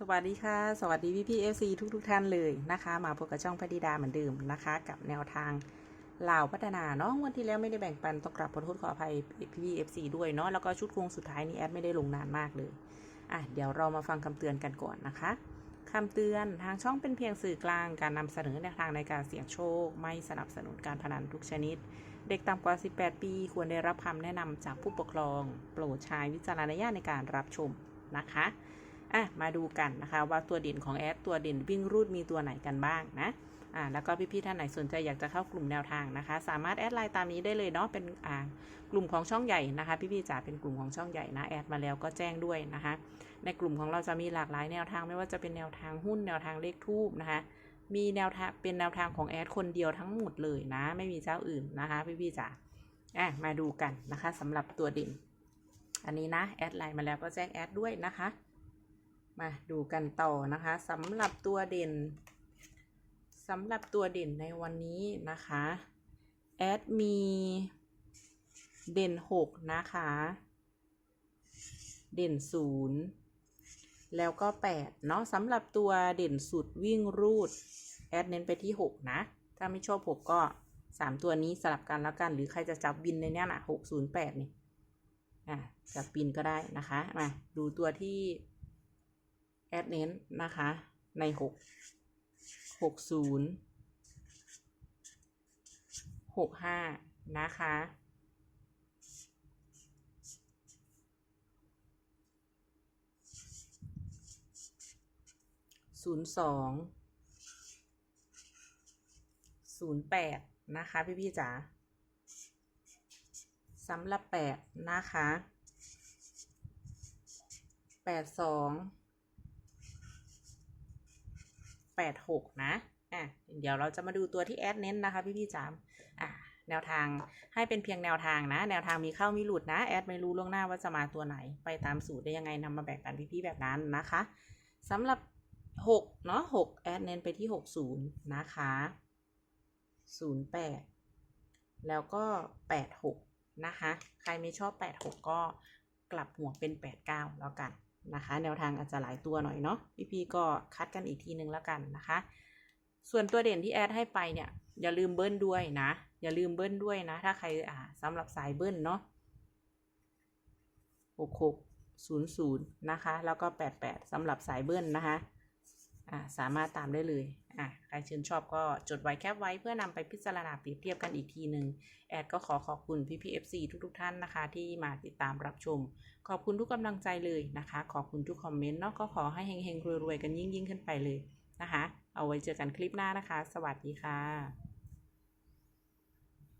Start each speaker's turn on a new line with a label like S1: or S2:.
S1: สวัสดีค่ะ สวัสดีพี่พี่เอฟซีทุกทุกท่านเลยนะคะ มาพบกับช่องพดิดาเหมือนเดิมนะคะ กับแนวทางลาวพัฒนาเนาะวันที่แล้วไม่ได้แบ่งปันต้องกลับขอโทษขออภัยพี่พี่เอฟซีด้วยเนาะแล้วก็ชุดโครงสุดท้ายนี้แอดไม่ได้ลงนานมากเลยอะเดี๋ยวเรามาฟังคำเตือนกันก่อนนะคะคำเตือนทางช่องเป็นเพียงสื่อกลางการนำเสนอแนวทางในการเสี่ยงโชค ไม่สนับสนุนการพนันทุกชนิด เด็กต่ำกว่า 18 ปี ควรได้รับคำแนะนำจากผู้ปกครอง โปรดใช้วิจารณญาณในการรับชมนะคะ อะมาดูกันนะคะ ว่าตัวเด่นของแอดตัวเด่นวิ่งรูดมีตัวไหนกันบ้างนะอ่าแล้วก็พี่ๆท่านไหนสนใจอยากจะเข้ากลุ่มแนวทางนะคะ สามารถแอดไลน์ตามนี้ได้เลยเนาะเป็นอ่ากลุ่มของช่องใหญ่นะคะพี่ๆจ๋าเป็นกลุ่มของช่องใหญ่นะแอดมาแล้วก็แจ้งด้วยนะคะ ในกลุ่มของเราจะมีหลากหลายแนวทางไม่ว่าจะเป็นแนวทางหุ้นแนวทางเลขทูบนะคะ มีแนวทางเป็นแนวทางของแอดคนเดียวทั้งหมดเลยนะ ไม่มีเจ้าอื่นนะคะพี่ๆจ๋าอะมาดูกันนะคะสำหรับตัวเด่นอันนี้นะแอดไลน์มาแล้วก็แจ้งแอดด้วยนะคะ มาดูกันต่อนะคะสำหรับตัวเด่นสำหรับตัวเด่นในวันนี้นะคะแอดมีเด่นหกนะคะ เด่นศูนย์แล้วก็แปดเนาะสำหรับตัวเด่นสุดวิ่งรูด แอดเน้นไปที่หกนะ ถ้าไม่ชอบหกก็สามตัวนี้สลับกันแล้วกัน หรือใครจะจับบินในเนี้ยนะหกศูนย์แปดนี่อะจับบินก็ได้นะคะมาดูตัวที่ แอดเน้นนะคะ ในหกหกศูนย์หกห้านะคะ ศูนย์สอง ศูนย์แปดนะคะ พี่พี่ๆจ๋าสำหรับแปดนะคะ แปดสอง แปดหกนะอะเดี๋ยวเราจะมาดูตัวที่แอดเน้นนะคะพี่พี่จามอะแนวทางให้เป็นเพียงแนวทางนะ แนวทางมีเข้ามีหลุดนะ แอดไม่รู้ล่วงหน้าว่าจะมาตัวไหน ไปตามสูตรได้ยังไงนำมาแบ่งกันพี่ๆแบบนั้นนะคะสำหรับหกเนาะหกแอดเน้นไปที่หกศูนะคะศูนย์แล้วก็แปดหกนะคะ ใครไม่ชอบแปดหกก็กลับหัวเป็นแปดเก้าแล้วกัน นะคะ แนวทางอาจจะหลายตัวหน่อยเนาะพี่ๆก็คัดกันอีกทีนึงแล้วกันนะคะ ส่วนตัวเด่นที่แอดให้ไปเนี่ย อย่าลืมเบิ้ลด้วยนะ อย่าลืมเบิ้ลด้วยนะ ถ้าใครอ่าสำหรับสายเบิ้ลเนาะหกหกศูนย์ศูนย์นะคะ แล้วก็แปดแปดสำหรับสายเบิ้ลนะคะ อ่าสามารถตามได้เลยอะใครชื่นชอบก็จดไว้แคปไว้เพื่อนำไปพิจารณาเปรียบเทียบกันอีกทีหนึ่งแอดก็ขอขอบคุณพี่พีเอฟซีทุกๆท่านนะคะ ที่มาติดตามรับชม ขอบคุณทุกกำลังใจเลยนะคะ ขอบคุณทุกคอมเมนต์เนาะก็ขอให้เฮงๆรวยๆกันยิ่งๆ ขึ้นไปเลยนะคะ เอาไว้เจอกันคลิปหน้านะคะ สวัสดีค่ะ